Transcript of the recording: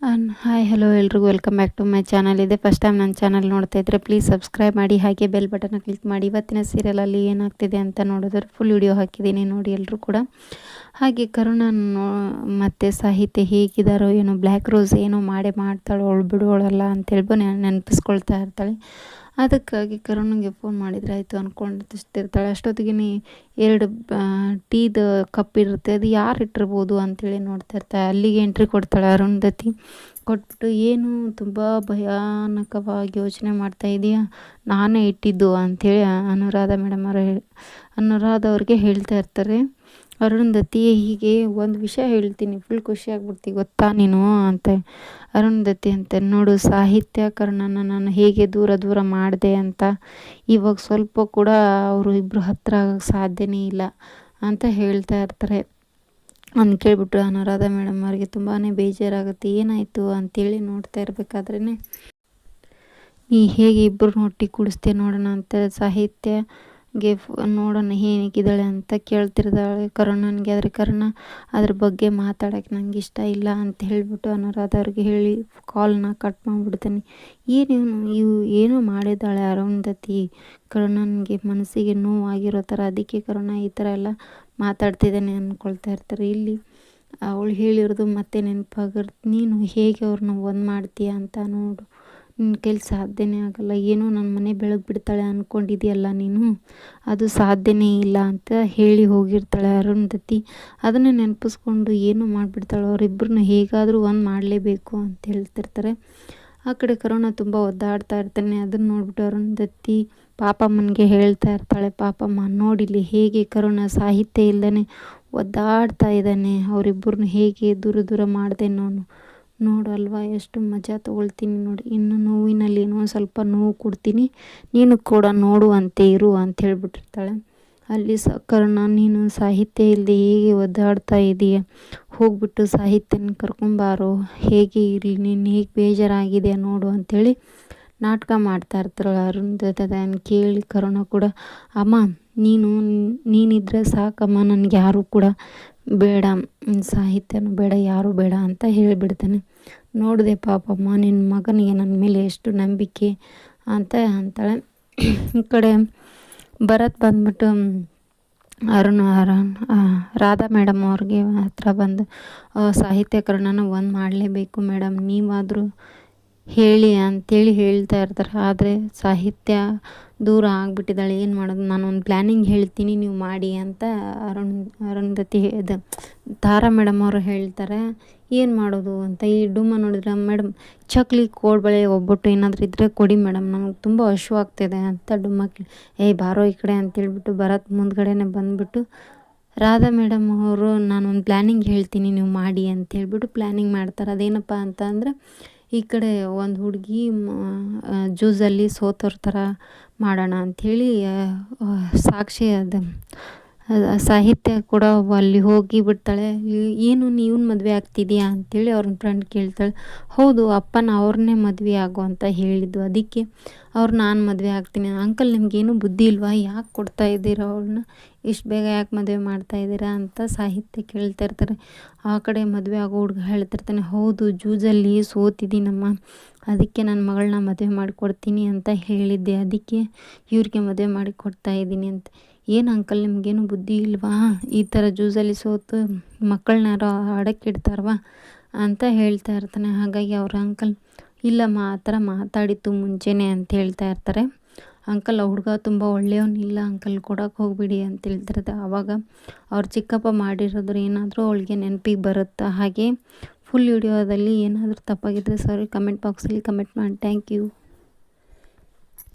Hi hello ಎಲ್ರಿಗೂ. Welcome back to my channel ಇದೆ first time ನನ್ನ ಚಾನಲ್ ನೋಡ್ತಾ ಇದ್ದರೆ ಪ್ಲೀಸ್ ಸಬ್ಸ್ಕ್ರೈಬ್ ಮಾಡಿ, ಹಾಗೆ ಬೆಲ್ ಬಟನ್ನ ಕ್ಲಿಕ್ ಮಾಡಿ. ಇವತ್ತಿನ ಸೀರಿಯಲಲ್ಲಿ ಏನಾಗ್ತಿದೆ ಅಂತ ನೋಡಿದ್ರೆ ಫುಲ್ ವಿಡಿಯೋ ಹಾಕಿದ್ದೀನಿ ನೋಡಿ ಎಲ್ಲರೂ ಕೂಡ. ಹಾಗೆ ಕರುಣ ಮತ್ತು ಸಾಹಿತ್ಯ ಹೇಗಿದ್ದಾರೋ ಏನೋ ಬ್ಲ್ಯಾಕ್ ರೋಸ್ ಏನೋ ಮಾಡೇ ಮಾಡ್ತಾಳೋ, ಅವಳು ಬಿಡುವಳಲ್ಲ ಅಂತೇಳ್ಬೋ ನೆನಪಿಸ್ಕೊಳ್ತಾ ಇರ್ತಾಳೆ. ಅದಕ್ಕಾಗಿ ಕರುಣಗೆ ಫೋನ್ ಮಾಡಿದರೆ ಆಯಿತು ಅಂದ್ಕೊಂಡು ತಿಳಿಸ್ತಿರ್ತಾಳೆ ಅಷ್ಟೊತ್ತಿಗೆ ಎರಡು ಟೀದ ಕಪ್ ಇರುತ್ತೆ, ಅದು ಯಾರು ಇಟ್ಟಿರ್ಬೋದು ಅಂತೇಳಿ ನೋಡ್ತಾ ಇರ್ತಾಳೆ. ಅಲ್ಲಿಗೆ ಎಂಟ್ರಿ ಕೊಡ್ತಾಳೆ ಅರುಂಧತಿ. ಕೊಟ್ಬಿಟ್ಟು, ಏನು ತುಂಬ ಭಯಾನಕವಾಗಿ ಯೋಚನೆ ಮಾಡ್ತಾ ಇದೆಯಾ? ನಾನೇ ಇಟ್ಟಿದ್ದು ಅಂಥೇಳಿ ಅನುರಾಧ ಮೇಡಮ್ ಅವರು ಹೇಳಿ ಅನುರಾಧ ಅವ್ರಿಗೆ ಹೇಳ್ತಾ ಇರ್ತಾರೆ. ಅರುಂಧತಿ, ಹೀಗೆ ಒಂದು ವಿಷಯ ಹೇಳ್ತೀನಿ ಫುಲ್ ಖುಷಿ ಆಗ್ಬಿಡ್ತಿ, ಗೊತ್ತಾ ನೀನು? ಅಂತ ಅರುಂಧತಿ ಅಂತ, ನೋಡು, ಸಾಹಿತ್ಯಕರಣನ ನಾನು ಹೇಗೆ ದೂರ ದೂರ ಮಾಡಿದೆ ಅಂತ, ಇವಾಗ ಸ್ವಲ್ಪ ಕೂಡ ಅವರು ಇಬ್ಬರು ಹತ್ತಿರ ಆಗೋಕ್ಕೆ ಸಾಧ್ಯನೇ ಇಲ್ಲ ಅಂತ ಹೇಳ್ತಾ ಇರ್ತಾರೆ. ಅಂದು ಕೇಳಿಬಿಟ್ಟು ಅನುರಾಧ ಮೇಡಮ್ ಅವ್ರಿಗೆ ತುಂಬಾ ಬೇಜಾರಾಗುತ್ತೆ, ಏನಾಯಿತು ಅಂತೇಳಿ ನೋಡ್ತಾ ಇರಬೇಕಾದ್ರೇ ನೀ ಹೇಗೆ ಇಬ್ಬರು ಒಟ್ಟಿಗೆ ಕೂಡಿಸ್ತೀಯ ನೋಡೋಣ ಅಂತ, ಸಾಹಿತ್ಯ ಗೆ ನೋಡೋಣ ಹೇಗಿದ್ದಾಳೆ ಅಂತ ಕೇಳ್ತಿರ್ತಾಳೆ ಕರುಣನಿಗೆ ಆದರೆ ಕರುಣ, ಅದ್ರ ಬಗ್ಗೆ ಮಾತಾಡೋಕ್ಕೆ ನಂಗೆ ಇಷ್ಟ ಇಲ್ಲ ಅಂತ ಹೇಳಿಬಿಟ್ಟು ಅನುರಾಧ ಅವ್ರಿಗೆ ಹೇಳಿ ಕಾಲ್ನ ಕಟ್ ಮಾಡಿಬಿಡ್ತೀನಿ. ಏನೇನು, ಇವು ಏನೋ ಮಾಡಿದ್ದಾಳೆ ಅರುಂಧತಿ. ಕರುಣನಿಗೆ ಮನಸ್ಸಿಗೆ ನೋವಾಗಿರೋ ಥರ, ಅದಕ್ಕೆ ಕರುಣ ಈ ಥರ ಎಲ್ಲ ಮಾತಾಡ್ತಿದ್ದಾನೆ ಅಂದ್ಕೊಳ್ತಾ ಇರ್ತಾರೆ. ಇಲ್ಲಿ ಅವಳು ಹೇಳಿರೋದು ಮತ್ತೆ ನೆನಪಾಗಿರ್ತ ನೀನು ಹೇಗೆ ಅವ್ರನ್ನ ಒಂದು ಮಾಡ್ತೀಯ ಅಂತ ನೋಡು. ನಿನ್ನ ಕೈಲಿ ಸಾಧ್ಯನೇ ಆಗಲ್ಲ. ಏನೋ ನನ್ನ ಮನೆ ಬೆಳಗ್ಗೆ ಬಿಡ್ತಾಳೆ ಅಂದ್ಕೊಂಡಿದ್ಯಲ್ಲ ನೀನು? ಅದು ಸಾಧ್ಯನೇ ಇಲ್ಲ ಅಂತ ಹೇಳಿ ಹೋಗಿರ್ತಾಳೆ ಅರುಂಧತಿ ಅದನ್ನು ನೆನಪಿಸ್ಕೊಂಡು ಏನು ಮಾಡಿಬಿಡ್ತಾಳೆ ಅವರಿಬ್ಬರನ್ನ ಹೇಗಾದರೂ ಒಂದು ಮಾಡಲೇಬೇಕು ಅಂತ ಹೇಳ್ತಿರ್ತಾರೆ. ಆ ಕಡೆ ಕರೋಣ ತುಂಬ ಒದ್ದಾಡ್ತಾ ಇರ್ತಾನೆ. ಅದನ್ನು ನೋಡ್ಬಿಟ್ಟು ಅರುಂಧತಿ ಪಾಪಮ್ಮನಿಗೆ ಹೇಳ್ತಾ ಇರ್ತಾಳೆ, ಪಾಪಮ್ಮ ನೋಡಿಲಿ ಹೇಗೆ ಕರುಣ ಸಾಹಿತ್ಯ ಇಲ್ಲದೇ ಒದ್ದಾಡ್ತಾ ಇದ್ದಾನೆ. ಅವರಿಬ್ಬರನ್ನ ಹೇಗೆ ದೂರ ದೂರ ಮಾಡಿದೆ ನಾನು? ನೋಡು ಅಲ್ವಾ, ಎಷ್ಟು ಮಜಾ ತೊಗೊಳ್ತೀನಿ ನೋಡಿ. ಇನ್ನು ನೋವಿನಲ್ಲಿ ಏನೋ ಸ್ವಲ್ಪ ನೋವು ಕೊಡ್ತೀನಿ. ನೀನು ಕೂಡ ನೋಡುವಂತೆ ಇರು ಅಂತ ಹೇಳ್ಬಿಟ್ಟಿರ್ತಾಳೆ. ಅಲ್ಲಿ ಸ ಕರ್ಣ ನೀನು ಸಾಹಿತ್ಯ ಇಲ್ಲದೆ ಹೇಗೆ ಒದ್ದಾಡ್ತಾ ಇದೀಯ? ಹೋಗ್ಬಿಟ್ಟು ಸಾಹಿತ್ಯನ ಕರ್ಕೊಂಬಾರೋ? ಹೇಗೆ ಇರಲಿ? ನೀನು ಹೇಗೆ ಬೇಜಾರಾಗಿದೆ ನೋಡು ಅಂಥೇಳಿ ನಾಟಕ ಮಾಡ್ತಾ ಇರ್ತಾಳೆ ಜೊತೆ ಕೇಳಿ ಕರುಣ ಕೂಡ, ಅಮ್ಮ ನೀನು, ನೀನಿದ್ರೆ ಸಾಕಮ್ಮ, ನನಗೆ ಯಾರೂ ಕೂಡ ಬೇಡ ಸಾಹಿತ್ಯನೂ ಬೇಡ, ಯಾರೂ ಬೇಡ ಅಂತ ಹೇಳಿಬಿಡ್ತಾನೆ. ನೋಡಿದೆ ಪಾಪಮ್ಮ, ನಿನ್ನ ಮಗನಿಗೆ ನನ್ನ ಮೇಲೆ ಎಷ್ಟು ನಂಬಿಕೆ ಅಂತ ಅಂತಾಳೆ. ಈ ಕಡೆ ಭರತ್ ಬಂದ್ಬಿಟ್ಟು ಅರುಣ್ ಅರುಣ್ ರಾಧಾ ಮೇಡಮ್ ಅವ್ರಿಗೆ ಹತ್ರ ಬಂದು ಸಾಹಿತ್ಯಕರಣನ ಒಂದು ಮಾಡಲೇಬೇಕು ಮೇಡಮ್, ನೀವಾದರೂ ಹೇಳಿ ಅಂತೇಳಿ ಹೇಳ್ತಾ ಇರ್ತಾರೆ. ಆದರೆ ಸಾಹಿತ್ಯ ದೂರ ಆಗಿಬಿಟ್ಟಿದ್ದಾಳೆ. ಏನು ಮಾಡೋದು? ನಾನು ಒಂದು ಪ್ಲ್ಯಾನಿಂಗ್ ಹೇಳ್ತೀನಿ, ನೀವು ಮಾಡಿ ಅಂತ ಅರುಣ್, ಅರುಂಧತಿ ಇದು ತಾರಾ ಮೇಡಮ್ ಅವರು ಹೇಳ್ತಾರೆ. ಏನು ಮಾಡೋದು ಅಂತ ಈ ಡುಮ್ಮ ನೋಡಿದ್ರೆ ಮೇಡಮ್ ಚಕ್ಲಿ ಕೋಡ್ಬಳೆ ಒಬ್ಬಟ್ಟು ಏನಾದರೂ ಇದ್ದರೆ ಕೊಡಿ ಮೇಡಮ್ ನಮಗೆ ತುಂಬ ಆಗ್ತಿದೆ ಅಂತ ಡುಮ್ಮ ಕೇಳಿ ಏಯ್ ಬಾರೋ ಈ ಕಡೆ ಅಂತೇಳ್ಬಿಟ್ಟು ಬರತ್ ಮುಂದ್ಗಡೆನೆ ಬಂದುಬಿಟ್ಟು, ರಾಧಾ ಮೇಡಮ್ ಅವರು ನಾನು ಒಂದು ಪ್ಲ್ಯಾನಿಂಗ್ ಹೇಳ್ತೀನಿ, ನೀವು ಮಾಡಿ ಅಂತ ಹೇಳ್ಬಿಟ್ಟು ಪ್ಲ್ಯಾನಿಂಗ್ ಮಾಡ್ತಾರೆ. ಅದೇನಪ್ಪ ಅಂತ ಅಂದರೆ ಈ ಕಡೆ ಒಂದು ಹುಡುಗಿ ಜ್ಯೂಸಲ್ಲಿ ಸೋತೋರ್ ಥರ ಮಾಡೋಣ ಅಂಥೇಳಿ ಸಾಕ್ಷಿ ಅದು ಸಾಹಿತ್ಯ ಕೂಡ ಅಲ್ಲಿ ಹೋಗಿ ಬಿಡ್ತಾಳೆ. ಏನು ನೀವನ್ನ ಮದುವೆ ಆಗ್ತಿದೆಯಾ ಅಂತೇಳಿ ಅವ್ರನ್ನ ಫ್ರೆಂಡ್ ಕೇಳ್ತಾಳೆ. ಹೌದು, ಅಪ್ಪನ ಅವ್ರನ್ನೇ ಮದುವೆ ಆಗು ಅಂತ ಹೇಳಿದ್ದು ಅದಕ್ಕೆ ಅವ್ರು, ನಾನು ಮದುವೆ ಆಗ್ತೀನಿ. ಅಂಕಲ್, ನಿಮಗೇನು ಬುದ್ಧಿ ಇಲ್ವಾ? ಯಾಕೆ ಕೊಡ್ತಾ ಇದ್ದೀರಾ ಅವ್ಳನ್ನ? ಇಷ್ಟು ಬೇಗ ಯಾಕೆ ಮದುವೆ ಮಾಡ್ತಾ ಇದ್ದೀರಾ ಅಂತ ಸಾಹಿತ್ಯ ಕೇಳ್ತಾ ಇರ್ತಾರೆ. ಆ ಕಡೆ ಮದುವೆ ಆಗೋ ಹುಡುಗ ಹೇಳ್ತಿರ್ತಾನೆ ಹೌದು, ಜೂಜಲ್ಲಿ ಸೋತಿದ್ದೀನಮ್ಮ. ಅದಕ್ಕೆ ನನ್ನ ಮಗಳನ್ನ ಮದುವೆ ಮಾಡಿಕೊಡ್ತೀನಿ ಅಂತ ಹೇಳಿದ್ದೆ. ಅದಕ್ಕೆ ಇವ್ರಿಗೆ ಮದುವೆ ಮಾಡಿ ಕೊಡ್ತಾ ಇದ್ದೀನಿ ಅಂತ. ಏನು ಅಂಕಲ್, ನಿಮಗೇನು ಬುದ್ಧಿ ಇಲ್ವಾ? ಈ ಥರ ಜ್ಯೂಸಲ್ಲಿ ಸೋತು ಮಕ್ಕಳನ್ನ ಯಾರೋ ಅಂತ ಹೇಳ್ತಾ ಇರ್ತಾನೆ. ಹಾಗಾಗಿ ಅವ್ರ ಅಂಕಲ್ ಇಲ್ಲಮ್ಮ ಆ ಥರ ಮಾತಾಡಿತ್ತು ಮುಂಚೆನೇ ಅಂತ ಹೇಳ್ತಾ ಇರ್ತಾರೆ. ಅಂಕಲ್ ಹುಡುಗ ತುಂಬ ಒಳ್ಳೆಯವನಿಲ್ಲ ಅಂಕಲ್, ಕೊಡೋಕೆ ಹೋಗ್ಬಿಡಿ ಅಂತ ಹೇಳ್ತಿರುತ್ತೆ ಆವಾಗ ಅವ್ರ ಚಿಕ್ಕಪ್ಪ ಮಾಡಿರೋದ್ರು ಏನಾದರೂ ಅವಳಿಗೆ ನೆನಪಿಗೆ ಬರುತ್ತಾ? ಹಾಗೆ ಫುಲ್ ವಿಡಿಯೋದಲ್ಲಿ ಏನಾದರೂ ತಪ್ಪಾಗಿದ್ದರೆ ಸಾರಿ ಕಮೆಂಟ್ ಬಾಕ್ಸಲ್ಲಿ ಕಮೆಂಟ್ ಮಾಡಿ. Thank you